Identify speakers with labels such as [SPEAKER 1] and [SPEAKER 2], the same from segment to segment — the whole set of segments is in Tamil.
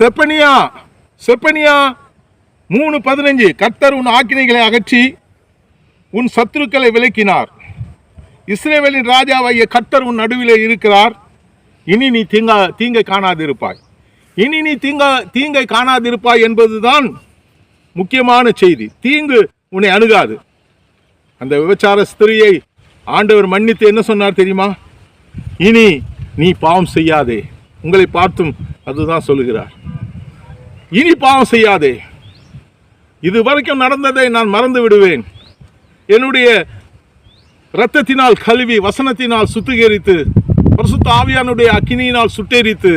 [SPEAKER 1] செப்பனியா செப்பனியா மூணு பதினஞ்சு. கத்தர் உன் ஆக்கினைகளை அகற்றி உன் சத்துருக்களை விலக்கினார். இஸ்ரேவேலின் ராஜாவாகிய கத்தர் உன் நடுவிலே இருக்கிறார். இனி நீ தீங்கா தீங்கை காணாதிருப்பாய். இனி நீ தீங்கா தீங்கை காணாதிருப்பாய் என்பதுதான் முக்கியமான செய்தி. தீங்கு உன்னை அணுகாது. அந்த விபச்சார ஸ்திரியை ஆண்டவர் மன்னித்து என்ன சொன்னார் தெரியுமா? இனி நீ பாவம் செய்யாதே. உங்களை பார்த்தும் அதுதான் சொல்லுகிறார். இனி பாவம் செய்யாதே. இது வரைக்கும் நடந்ததை நான் மறந்து விடுவேன். என்னுடைய இரத்தத்தினால் கழுவி வசனத்தினால் சுத்திகரித்து பரிசுத்த ஆவியானுடைய அக்கினியினால் சுட்டெரித்து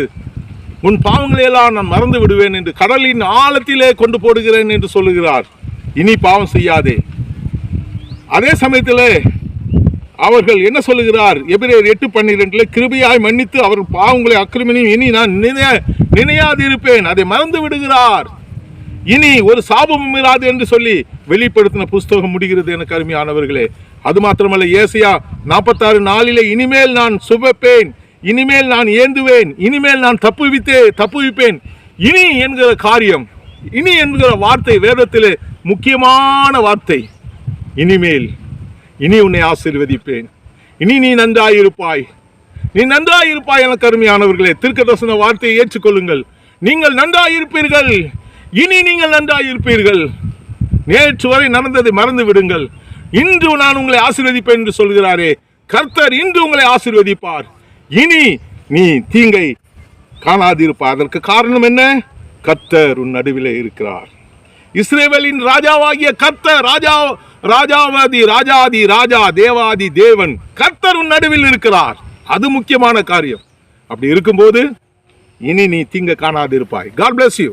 [SPEAKER 1] உன் பாவங்களை எல்லாம் நான் மறந்து விடுவேன் என்று கடலின் ஆழத்திலே கொண்டு போடுகிறேன் என்று சொல்லுகிறார். இனி பாவம் செய்யாதே. அதே சமயத்தில் அவர்கள் என்ன சொல்லுகிறார்? எபிரேயர் எட்டு பன்னிரெண்டில் கிருபையாய் மன்னித்து அவர் பாவங்களை அக்கிரமணியும் இனி நான் நினைய நினையாதிருப்பேன். அதை மறந்து விடுகிறார். இனி ஒரு சாபமும் இராது என்று சொல்லி வெளிப்படுத்தின புஸ்தகம் முடிகிறது எனக்கு அருமையானவர்களே. அது மாத்திரமல்ல ஏசியா நாற்பத்தாறு நாளிலே இனிமேல் நான் சுபப்பேன் இனிமேல் நான் ஏந்துவேன். இனிமேல் நான் தப்புவித்தே தப்புவிப்பேன். இனி என்கிற காரியம் இனி என்கிற வார்த்தை வேதத்திலே முக்கியமான வார்த்தை. இனிமேல் இனி உன்னை ஆசீர்வதிப்பேன். இனி நீ நன்றாயிருப்பாய். நீ நன்றாயிருப்பாய் என கருமையானவர்களே திருக்கதர்சன வார்த்தையை ஏற்றுக்கொள்ளுங்கள். நீங்கள் நன்றாயிருப்பீர்கள். இனி நீங்கள் நன்றாயிருப்பீர்கள். நேற்று வரை நடந்ததை மறந்து விடுங்கள் இன்று நான் உங்களை ஆசீர்வதிப்பேன் என்று சொல்கிறாரே. கர்த்தர் இன்று உங்களை ஆசீர்வதிப்பார். இனி நீ தீங்கை காணாதிருப்பார் அதற்கு காரணம் என்ன? கர்த்தர் உன் நடுவிலே இருக்கிறார். இஸ்ரேவேலின் ராஜாவாகிய கர்த்தர் ராஜா ராஜாவாதி ராஜாதி ராஜா தேவாதி தேவன். கர்த்தர் உன் நடுவில் இருக்கிறார். அது முக்கியமான காரியம். அப்படி இருக்கும்போது இனி நீ தீங்க காணாதிருப்பாய். God bless you